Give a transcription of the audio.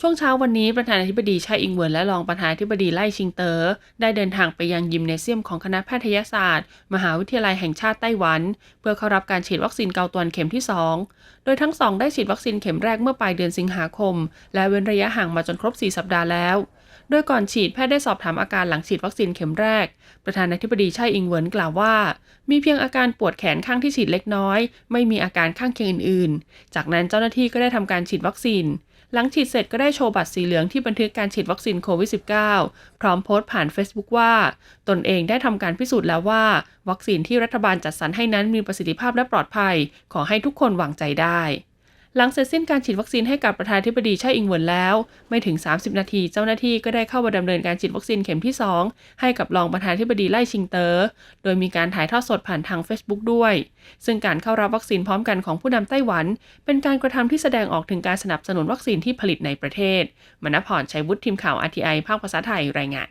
ช่วงเช้าวันนี้ประธานาธิบดีไช่อิงเวินและรองประธานาธิบดีไล่ชิงเตอ๋อได้เดินทางไปยังยิมเนเซียมของคณะแพทยศาสตร์ มหาวิทยาลัยแห่งชาติไต้หวัน เพื่อเข้ารับการฉีดวัคซีนเกาตวนเข็มที่ 2 โดยทั้งสองได้ฉีดวัคซีนเข็มแรกเมื่อปลายเดือนสิงหาคม และเว้นระยะห่างมาจนครบ 4 สัปดาห์แล้วโดยก่อนฉีดแพทย์ได้สอบถามอาการหลังฉีดวัคซีนเข็มแรก ประธานาธิบดีไช่อิงเวินกล่าวว่า มีเพียงอาการปวดแขนข้างที่ฉีดเล็กน้อย ไม่มีอาการข้างเคียงอื่นๆ จากนั้นเจ้าหน้าที่ก็ได้ทำการฉีดวัคซีน หลังฉีดเสร็จก็ได้โชว์บัตรสีเหลืองที่บันทึกการฉีดวัคซีนโควิด -19 พร้อมโพสต์ผ่าน Facebook ว่า ตนเองได้ทำการพิสูจน์แล้วว่า วัคซีนที่รัฐบาลจัดสรรให้นั้นมีประสิทธิภาพและปลอดภัย ขอให้ทุกคนวางใจได้ หลังเสร็จสิ้นการฉีดวัคซีนให้กับประธานธิบดีไช่อิงเหวินแล้ว ไม่ถึง 30 นาทีเจ้าหน้าที่ก็ได้เข้ามาดำเนินการฉีดวัคซีนเข็มที่ 2 ให้กับรองประธานธิบดีไล่ชิงเตอ๋อโดยมีการถ่ายทอดสดผ่านทาง Facebook ด้วย ซึ่งการเข้ารับวัคซีนพร้อมกันของผู้นำไต้หวัน เป็นการกระทำที่แสดงออกถึงการสนับสนุนวัคซีนที่ผลิตในประเทศ มณพรชัยวุฒิทีมข่าว RTI ภาคภาษาไทยรายงาน